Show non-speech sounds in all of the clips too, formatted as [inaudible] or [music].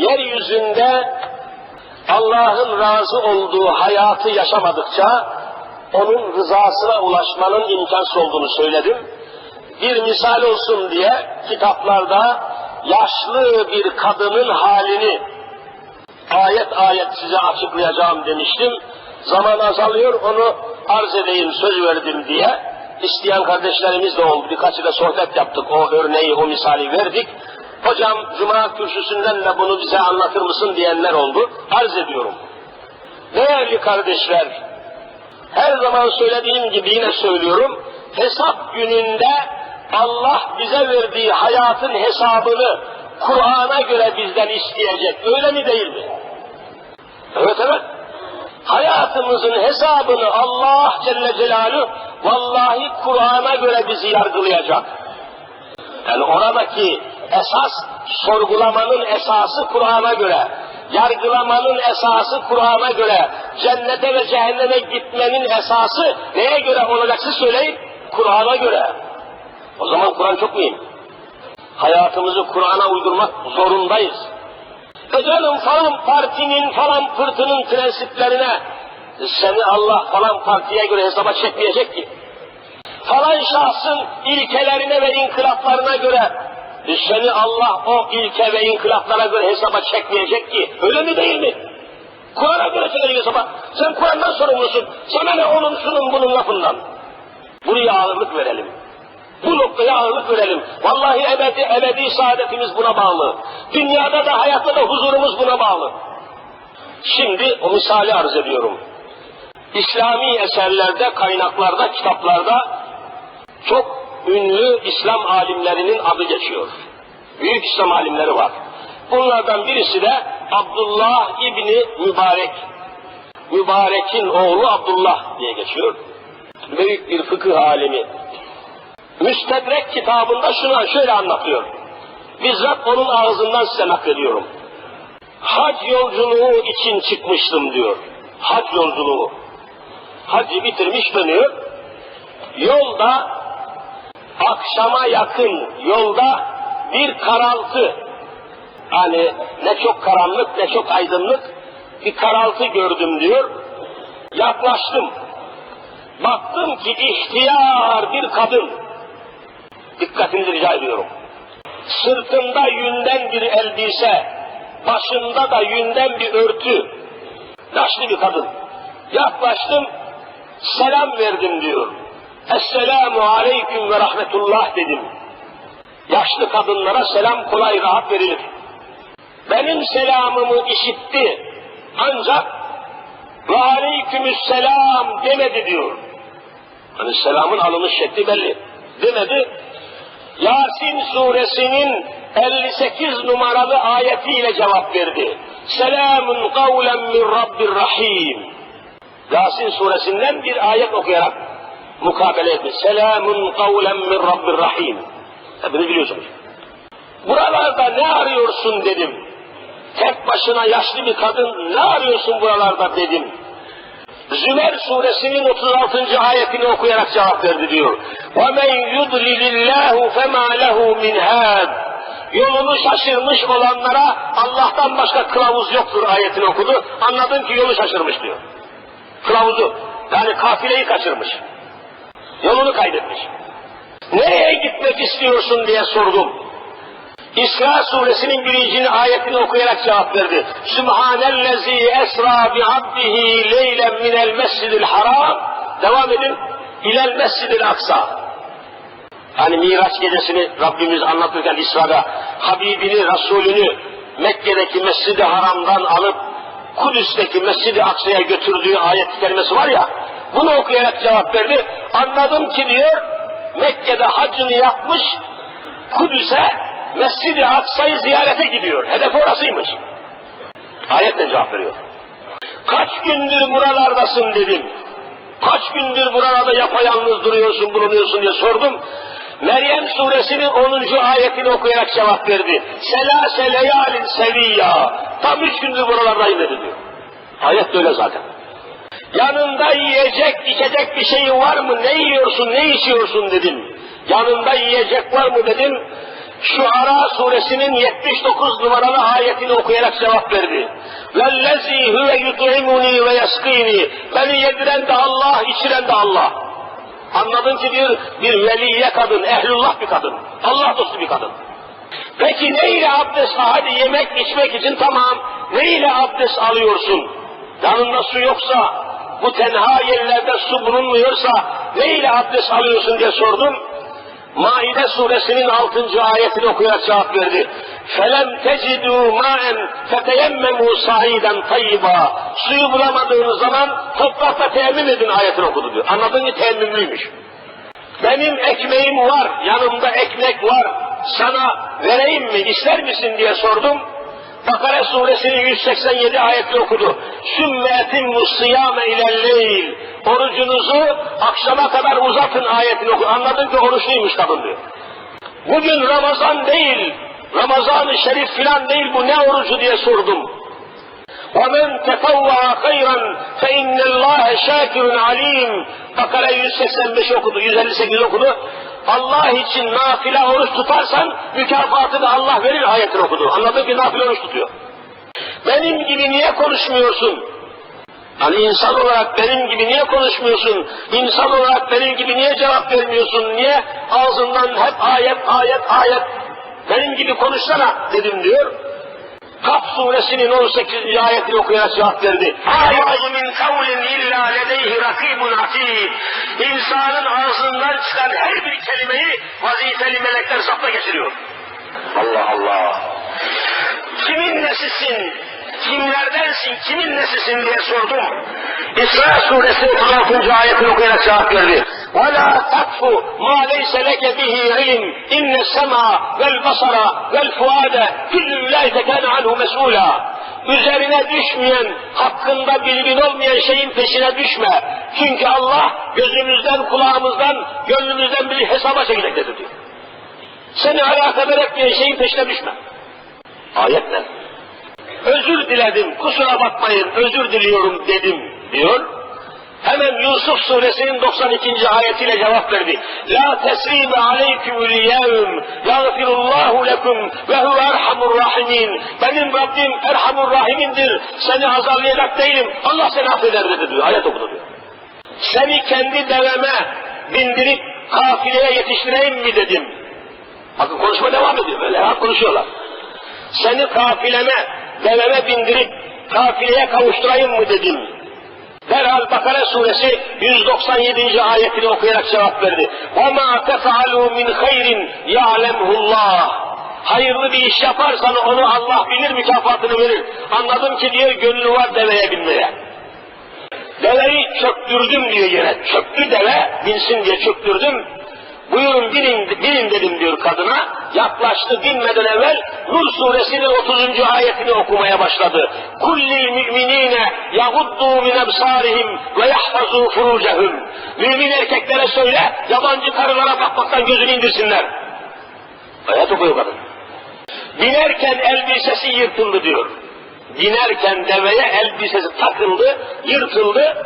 Yeryüzünde Allah'ın razı olduğu hayatı yaşamadıkça onun rızasına ulaşmanın imkansız olduğunu söyledim. Bir misal olsun diye kitaplarda yaşlı bir kadının halini ayet ayet size açıklayacağım demiştim. Zaman azalıyor onu arz edeyim söz verdim diye. İsteyen kardeşlerimiz de oldu. Birkaçı da sohbet yaptık. O örneği, o misali verdik. Hocam Cuma kürsüsünden de bunu bize anlatır mısın diyenler oldu. Arz ediyorum. Değerli kardeşler, her zaman söylediğim gibi yine söylüyorum. Hesap gününde Allah bize verdiği hayatın hesabını Kur'an'a göre bizden isteyecek. Öyle mi değil mi? Evet evet. Hayatımızın hesabını Allah Celle Celaluhu vallahi Kur'an'a göre bizi yargılayacak. Yani oradaki esas sorgulamanın esası Kur'an'a göre, yargılamanın esası Kur'an'a göre, cennete ve cehenneme gitmenin esası neye göre olacaksa söyleyin? Kur'an'a göre. O zaman Kur'an çok mühim. Hayatımızı Kur'an'a uydurmak zorundayız. E canım falan partinin falan pırtının prensiplerine seni Allah falan partiye göre hesaba çekmeyecek ki. Falan şahsın ilkelerine ve inkılaplarına göre seni Allah o ilke ve inkılaplara göre hesaba çekmeyecek ki. Öyle mi değil mi? Kur'an'a göre çekecek hesaba. Sen Kur'an'dan sorumlusun. Sana ne onun şunun bunun lafından. Buraya ağırlık verelim. Bu noktaya ağırlık verelim. Vallahi ebedi, ebedi saadetimiz buna bağlı. Dünyada da hayatta da huzurumuz buna bağlı. Şimdi o misali arz ediyorum. İslami eserlerde, kaynaklarda, kitaplarda çok ünlü İslam alimlerinin adı geçiyor. Büyük İslam alimleri var. Bunlardan birisi de Abdullah İbni Mübarek. Mübarek'in oğlu Abdullah diye geçiyor. Büyük bir fıkıh alimi. Müstedrek kitabında şunu şöyle anlatıyor. Bizzat onun ağzından size naklediyorum. Hac yolculuğu için çıkmıştım diyor. Hac yolculuğu. Hacı bitirmiş dönüyor. Yolda akşama yakın yolda bir karaltı hani ne çok karanlık ne çok aydınlık bir karaltı gördüm diyor. Yaklaştım. Baktım ki ihtiyar bir kadın. Dikkatinizi rica ediyorum. Sırtında yünden bir elbise, başında da yünden bir örtü. Yaşlı bir kadın. Yaklaştım, selam verdim diyor. Esselamu aleyküm ve rahmetullah dedim. Yaşlı kadınlara selam kolay rahat verilir. Benim selamımı işitti. Ancak ve aleykümüsselam demedi diyor. Hani selamın alınış şekli belli. Demedi. Yasin suresinin 58 numaralı ayetiyle cevap verdi. Selamun kavlen min Rabbir Rahim. Yasin suresinden bir ayet okuyarak mukabele etti. Selamun kavlen min Rabbir Rahim. Hepiniz biliyorsunuz. Buralarda ne arıyorsun dedim. Tek başına yaşlı bir kadın ne arıyorsun buralarda dedim. Zümer suresinin 36. ayetini okuyarak cevap verdi diyor. وَمَنْ يُضْلِلِ اللّٰهُ فَمَا لَهُ مِنْ هَادٍ Yolunu şaşırmış olanlara Allah'tan başka kılavuz yoktur ayetini okudu. Anladım ki yolu şaşırmış diyor. Kılavuzu yani kafileyi kaçırmış. Yolunu kaybetmiş. Nereye gitmek istiyorsun diye sordum. İsra suresinin birinci ayetini okuyarak cevap verdi. Sübhanellezi esra bi abdihi leylen minel mescidil haram. Devam edin. İlel mescidil aksa. Hani Miraç gecesini Rabbimiz anlatırken İsra'da Habibini, Resulünü Mekke'deki Mescid-i Haram'dan alıp Kudüs'teki Mescid-i Aksa'ya götürdüğü ayet kelimesi var ya, bunu okuyarak cevap verdi. Anladım ki diyor, Mekke'de hacını yapmış, Kudüs'e Mescid-i Aksa'yı ziyarete gidiyor. Hedef orasıymış. Ayetle cevap veriyor. Kaç gündür buralardasın dedim. Kaç gündür buralarda yapayalnız duruyorsun, bulunuyorsun diye sordum. Meryem suresinin 10. ayetini okuyarak cevap verdi. Selase leyalin seviyya. Tam üç gündür buralardayım dedi diyor. Ayet de öyle zaten. Yanında yiyecek, içecek bir şeyin var mı? Ne yiyorsun, ne içiyorsun dedim. Yanında yiyecek var mı dedim. Şuara suresinin 79 numaralı ayetini okuyarak cevap verdi. Huve yut'imuni ve yaskîni. Beni yediren de Allah, içiren de Allah. Anladın ki diyor bir veliye kadın, ehlullah bir kadın. Allah dostu bir kadın. Peki ne ile abdest? Hadi yemek içmek için tamam. Ne ile abdest alıyorsun? Yanında su yoksa, bu tenha yerlerde su bulunmuyorsa ne ile abdest alıyorsun diye sordum. Maide suresinin 6. ayetini okuyarak cevap verdi. فَلَمْ تَجِدُوا مَاً فَتَيَمَّمُوا سَعِيدًا طَيِّبًا Suyu bulamadığınız zaman toprakla teyemmüm edin ayetini okudu diyor. Anladın mı teyemmümlüymüş. Benim ekmeğim var, yanımda ekmek var. Sana vereyim mi, ister misin diye sordum. Bakara suresinin 187 ayetini okudu. Sümme etimmu sıyame ilelleyl. Orucunuzu akşama kadar uzatın ayetini okudu. Anladın ki oruçluymuş kadın diyor. Bugün Ramazan değil, Ramazan-ı Şerif filan değil bu ne orucu diye sordum. وَمَنْ تَطَوَّعَ خَيْرًا فَاِنَّ اللّٰهَ شَاكِرٌ عَلِيمٌ Bakara 185 okudu, 158 okudu. Allah için nafile oruç tutarsan mükafatı da Allah verir ayetini okudu. Anladın ki nafile oruç tutuyor. Benim gibi niye konuşmuyorsun? Hani insan olarak benim gibi niye konuşmuyorsun? İnsan olarak benim gibi niye cevap vermiyorsun? Niye ağzından hep ayet ayet ayet benim gibi konuşsana dedim diyor. Kaf suresinin 18. ayetini okuyarak cevap verdi. Min kavlin illa ledeyhi rakibun atid. İnsanın ağzından çıkan her bir kelimeyi vazifeli melekler zapta geçiriyor. Allah Allah. Kimin nesisin? Kimlerdensin? Kimin nesisin diye sordum. İsra suresi 36. ayetini okuyarak cevap verdi. وَلَا تَقْفُ مَا لَيْسَ لَكَ بِهِ عِلْمٍ اِنَّ السَّمَعَ وَالْبَصَرَ وَالْفُعَادَ كُلُّ اُولَٰئِكَ كَانَ عَنْهُ مَسْئُولًا Üzerine düşmeyen, hakkında bilgin olmayan şeyin peşine düşme. Çünkü Allah gözümüzden, kulağımızdan, gönlümüzden bizi hesaba çekecektir diyor. Seni alakadar etmeyen şeyin peşine düşme. Ayet ne? Özür diledim, kusura bakmayın, özür diliyorum dedim diyor. Hemen Yusuf suresinin 92. ayetiyle cevap verdi. La tesribe aleykümül yevm yagfirullahu lekum ve huve erhamur rahimin. Benim Rabbim erhamur rahimindir. Seni azarlayacak değilim. Allah seni affeder dedi diyor. Ayet okudu diyor. Seni kendi deveme bindirip kafileye yetiştireyim mi dedim. Bakın konuşma devam ediyor. Böyle ha konuşuyorlar. Seni kafileme, deveme bindirip kafileye kavuşturayım mı dedim. Derhal Bakara suresi 197. ayetini okuyarak cevap verdi. وَمَا تَفَعَلُوا مِنْ خَيْرٍ يَعْلَمْهُ اللّٰهِ Hayırlı bir iş yaparsan onu Allah bilir mükafatını verir. Anladım ki diyor gönlü var deveye binmeye. Deveyi çöktürdüm diyor yere. Çöktü deve, binsin diye çöktürdüm. Buyurun binin, binin dedim diyor kadına. Yaklaştı binmeden evvel Nur suresinin 30. ayetini okumaya başladı. Kullil müminine yaguddu min ebsarihim ve yahfazu furucehum. Mümin erkeklere söyle yabancı karılara bakmaktan gözünü indirsinler. Ayet okuyor kadın. Binerken elbisesi yırtıldı diyor. Binerken deveye elbisesi takıldı, yırtıldı.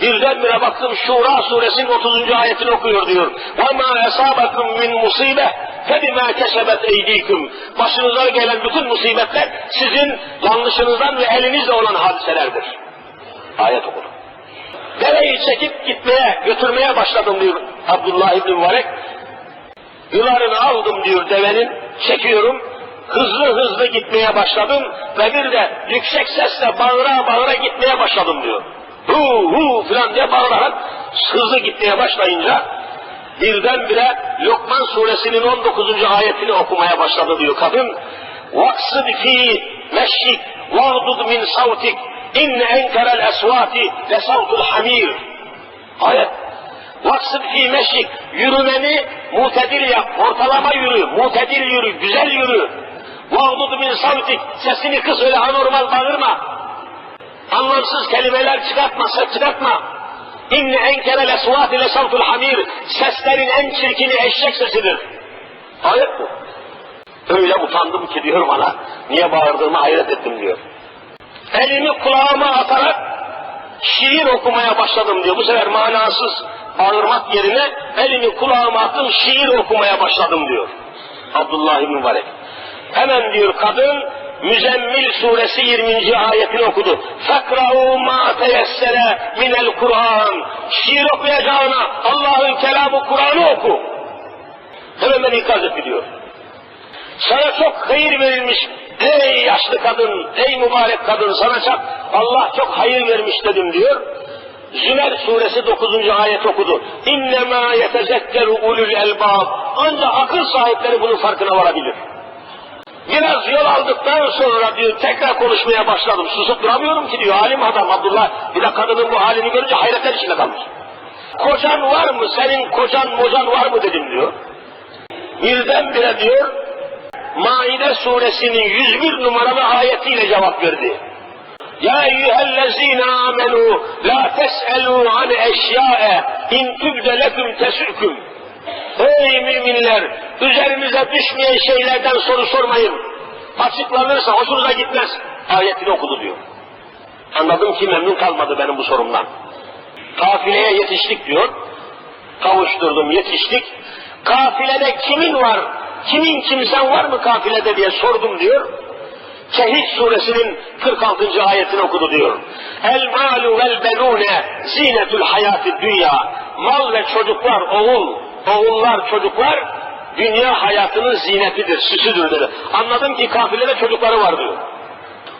Birdenbire baktım Şura suresinin 30. ayetini okuyor diyor. وَمَا أَصَابَكُمْ مِنْ مُصِيبَةٍ فَبِمَا كَسَبَتْ اَيْد۪يكُمْ Başınıza gelen bütün musibetler sizin yanlışınızdan ve elinizle olan hadiselerdir. Ayet okudu. Deveyi çekip gitmeye, götürmeye başladım diyor Abdullah İbni Mübarek. Yularını aldım diyor devenin, çekiyorum. Hızlı hızlı gitmeye başladım ve bir de yüksek sesle bağıra bağıra gitmeye başladım diyor hu hu filan diye bağırarak hızlı gitmeye başlayınca birdenbire Lokman suresinin 19. ayetini okumaya başladı diyor kadın. Vaksıd fi meşrik vardud min savtik inne enkerel esvati ve savtul hamir. Ayet. Vaksıd fi meşrik yürümeni mutedil yap, ortalama yürü, mutedil yürü, güzel yürü. Vardud min savtik sesini kıs öyle anormal bağırma anlamsız kelimeler çıkartma, çıkartma. İnne enkerel esvat ile savtul hamir. Seslerin en çirkini eşek sesidir. Ayet bu. Öyle utandım ki diyor bana. Niye bağırdığımı hayret ettim diyor. Elimi kulağıma atarak şiir okumaya başladım diyor. Bu sefer manasız bağırmak yerine elimi kulağıma attım şiir okumaya başladım diyor. Abdullah Mübarek. Hemen diyor kadın Müzemmil suresi 20. ayetini okudu. Fekra'u ma teyessere minel Kur'an. Şiir okuyacağına Allah'ın kelamı Kur'an'ı oku. Hemen ikaz etti diyor. Sana çok hayır verilmiş ey yaşlı kadın, ey mübarek kadın sana çok Allah çok hayır vermiş dedim diyor. Zümer suresi 9. ayet okudu. İnnemâ yetezekkeru ulul elbab. Ancak akıl sahipleri bunun farkına varabilir. Biraz yol aldıktan sonra diyor tekrar konuşmaya başladım. Susup duramıyorum ki diyor alim adam Abdullah. Bir de kadının bu halini görünce hayretler içinde kalmış. Kocan var mı? Senin kocan mocan var mı dedim diyor. Birdenbire diyor Maide suresinin 101 numaralı ayetiyle cevap verdi. Ya eyyühellezine amenu la tes'elû an eşya'e in tübde leküm tesüküm. Ey müminler! Üzerinize düşmeyen şeylerden soru sormayın. Açıklanırsa hoşunuza gitmez. Ayetini okudu diyor. Anladım ki memnun kalmadı benim bu sorumdan. Kafileye yetiştik diyor. Kavuşturdum, yetiştik. Kafilede kimin var, kimin kimsen var mı kafilede diye sordum diyor. Kehif suresinin 46. ayetini okudu diyor. El malu vel benune zinetul hayati dünya. Mal ve çocuklar, oğul, oğullar, çocuklar dünya hayatının zinetidir, süsüdür dedi. Anladım ki kafilede çocukları var diyor.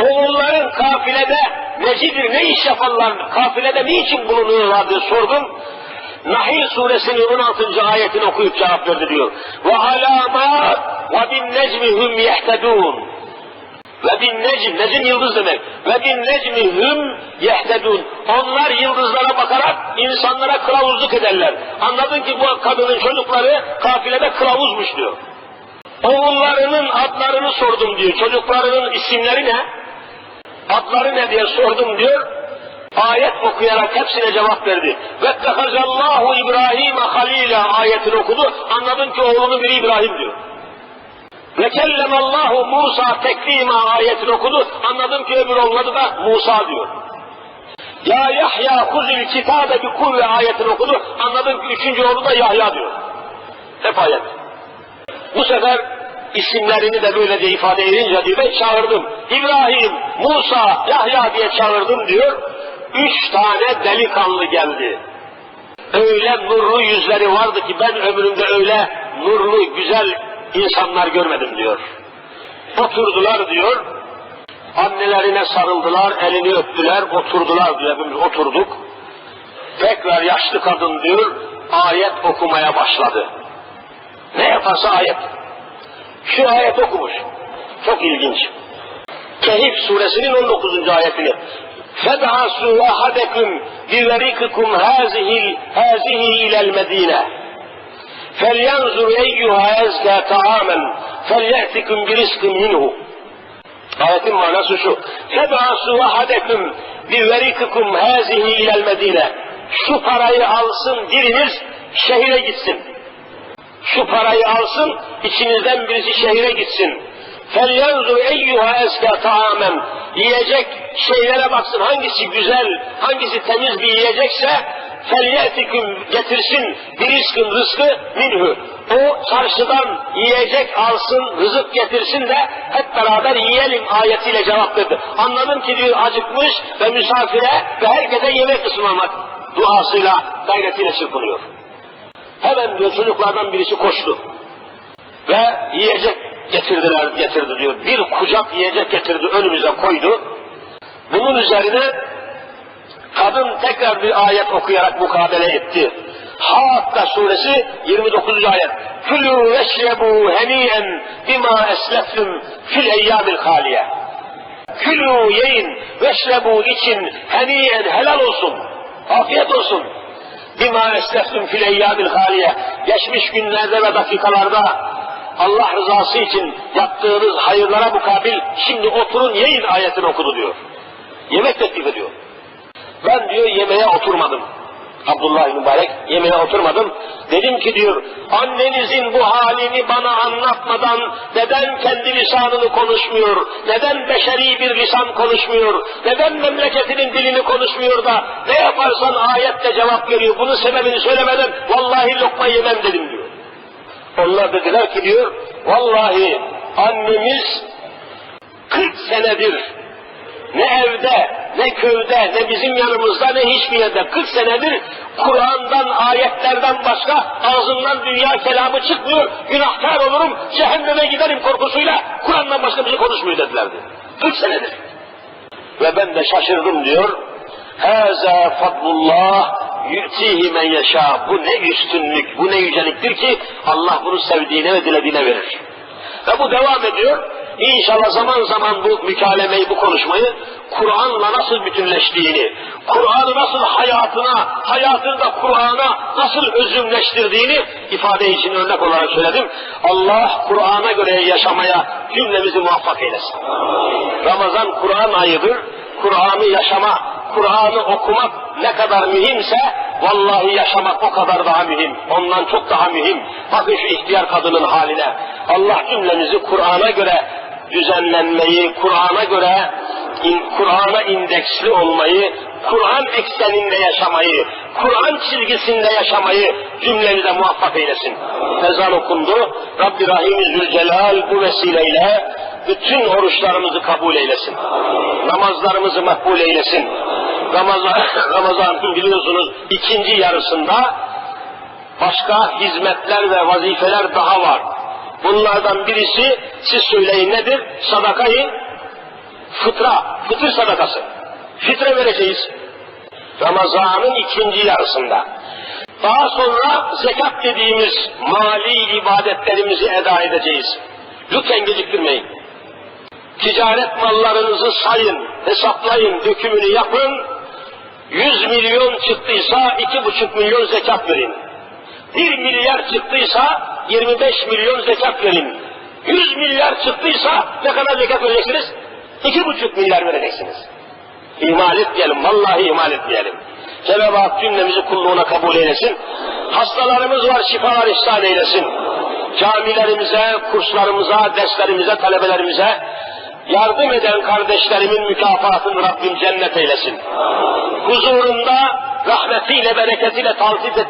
Oğulların kafilede necidir, ne iş yaparlar, kafilede niçin bulunuyorlar diye sordum. Nahil suresinin 16. ayetini okuyup cevap verdi diyor. Ve alamat ve bin necmihum yehtedun. Ve bin necm, necm yıldız demek. Ve bin necmihum yehtedun. Onlar yıldızlara bakarak insanlara kılavuzluk ederler. Anladın ki bu kadının çocukları kafilede kılavuzmuş diyor. Oğullarının adlarını sordum diyor. Çocuklarının isimleri ne? Adları ne diye sordum diyor. Ayet okuyarak hepsine cevap verdi. Ve tehazallahu İbrahim'e halila ayetini okudu. Anladım ki oğlunun biri İbrahim diyor. Ve kellemallahu Musa teklima ayetini okudu. Anladım ki öbür oğlu da Musa diyor. Ya Yahya kuzil kitabe bi kuvve ayetini okudu. Anladım ki üçüncü oğlu da Yahya diyor. Hep ayet. Bu sefer isimlerini de böylece ifade edince diyor ben çağırdım. İbrahim, Musa, Yahya diye çağırdım diyor. Üç tane delikanlı geldi. Öyle nurlu yüzleri vardı ki ben ömrümde öyle nurlu, güzel insanlar görmedim diyor. Oturdular diyor. Annelerine sarıldılar, elini öptüler, oturdular diyor. Hepimiz oturduk. Tekrar yaşlı kadın diyor, ayet okumaya başladı. Ne yaparsa ayet. Şu ayet okumuş. Çok ilginç. Kehif suresinin 19. ayetini. فَبْعَسُوا أَحَدَكُمْ بِوَرِكِكُمْ هَذِهِ هَذِهِ إِلَى الْمَد۪ينَةِ فَلْيَنْظُرْ اَيُّهَا اَزْكَى طَعَامًا فَلْيَأْتِكُمْ بِرِزْقٍ مِنْهُ Ayetin manası şu. فَبْعَسُوا أَحَدَكُمْ بِوَرِكِكُمْ هَذِهِ إِلَى الْمَد۪ينَةِ Şu parayı alsın biriniz şehire gitsin. Şu parayı alsın, içinizden birisi şehire gitsin. فَلْيَنْظُرْ اَيُّهَا اَزْكَى طَعَامًا Yiyecek şeylere baksın hangisi güzel, hangisi temiz bir yiyecekse فَلْيَأْتِكُمْ getirsin bir rızkın rızkı minhu. O çarşıdan yiyecek alsın, rızık getirsin de hep beraber yiyelim ayetiyle cevap verdi. Anladım ki diyor acıkmış ve misafire ve herkese yemek ısmarlamak duasıyla gayretiyle çırpınıyor. Hemen diyor çocuklardan birisi koştu. Ve yiyecek getirdiler, getirdi diyor. Bir kucak yiyecek getirdi, önümüze koydu. Bunun üzerine kadın tekrar bir ayet okuyarak mukabele etti. Hakka suresi 29. ayet. Külü veşrebu heniyen bima esleftum fil eyyamil haliye. Külü yiyin, veşrebu için heniyen helal olsun, afiyet olsun. Bima esleftum fil eyyamil haliye. Geçmiş günlerde ve dakikalarda Allah rızası için yaptığınız hayırlara mukabil şimdi oturun yiyin ayetini okudu diyor. Yemek teklif ediyor. Ben diyor yemeğe oturmadım. Abdullah mübarek yemeğe oturmadım. Dedim ki diyor annenizin bu halini bana anlatmadan neden kendi lisanını konuşmuyor, neden beşeri bir lisan konuşmuyor, neden memleketinin dilini konuşmuyor da ne yaparsan ayette cevap veriyor. Bunun sebebini söylemeden vallahi lokma yemem dedim diyor. Onlar dediler ki diyor, vallahi annemiz 40 senedir ne evde, ne köyde, ne bizim yanımızda, ne hiçbir yerde 40 senedir Kur'an'dan, ayetlerden başka ağzından dünya kelamı çıkmıyor, günahkar olurum, cehenneme giderim korkusuyla Kur'an'dan başka bir şey konuşmuyor dedilerdi. 40 senedir. Ve ben de şaşırdım diyor. Hâzâ fadlullah yu'tihi men yaşa. Bu ne üstünlük, bu ne yüceliktir ki Allah bunu sevdiğine ve dilediğine verir. Ve bu devam ediyor. İnşallah zaman zaman bu mükalemeyi, bu konuşmayı Kur'an'la nasıl bütünleştiğini, Kur'an'ı nasıl hayatına, hayatını da Kur'an'a nasıl özümleştirdiğini ifade için örnek olarak söyledim. Allah Kur'an'a göre yaşamaya cümlemizi muvaffak eylesin. Ramazan Kur'an ayıdır. Kur'an'ı yaşama, Kur'an'ı okumak ne kadar mühimse vallahi yaşamak o kadar daha mühim. Ondan çok daha mühim. Bakın şu ihtiyar kadının haline. Allah cümlemizi Kur'an'a göre düzenlenmeyi, Kur'an'a göre Kur'an'a indeksli olmayı, Kur'an ekseninde yaşamayı, Kur'an çizgisinde yaşamayı cümlemize muvaffak eylesin. Ezan okundu. Rabbi Rahim Zülcelal bu vesileyle bütün oruçlarımızı kabul eylesin. Namazlarımızı makbul eylesin. Ramazan, [laughs] Ramazan'ın biliyorsunuz ikinci yarısında başka hizmetler ve vazifeler daha var. Bunlardan birisi siz söyleyin nedir? Sadakayı fıtra, fıtır sadakası. Fitre vereceğiz. Ramazan'ın ikinci yarısında. Daha sonra zekat dediğimiz mali ibadetlerimizi eda edeceğiz. Lütfen geciktirmeyin. Ticaret mallarınızı sayın, hesaplayın, dökümünü yapın. 100 milyon çıktıysa 2,5 milyon zekat verin. 1 milyar çıktıysa 25 milyon zekat verin. 100 milyar çıktıysa ne kadar zekat vereceksiniz? 2,5 milyar vereceksiniz. İhmal etmeyelim, vallahi ihmal etmeyelim. Cenab-ı Hak cümlemizi kulluğuna kabul eylesin. Hastalarımız var, şifalar ihsan eylesin. Camilerimize, kurslarımıza, derslerimize, talebelerimize yardım eden kardeşlerimin mükafatını Rabbim cennet eylesin. Huzurunda rahmetiyle, bereketiyle taltif et.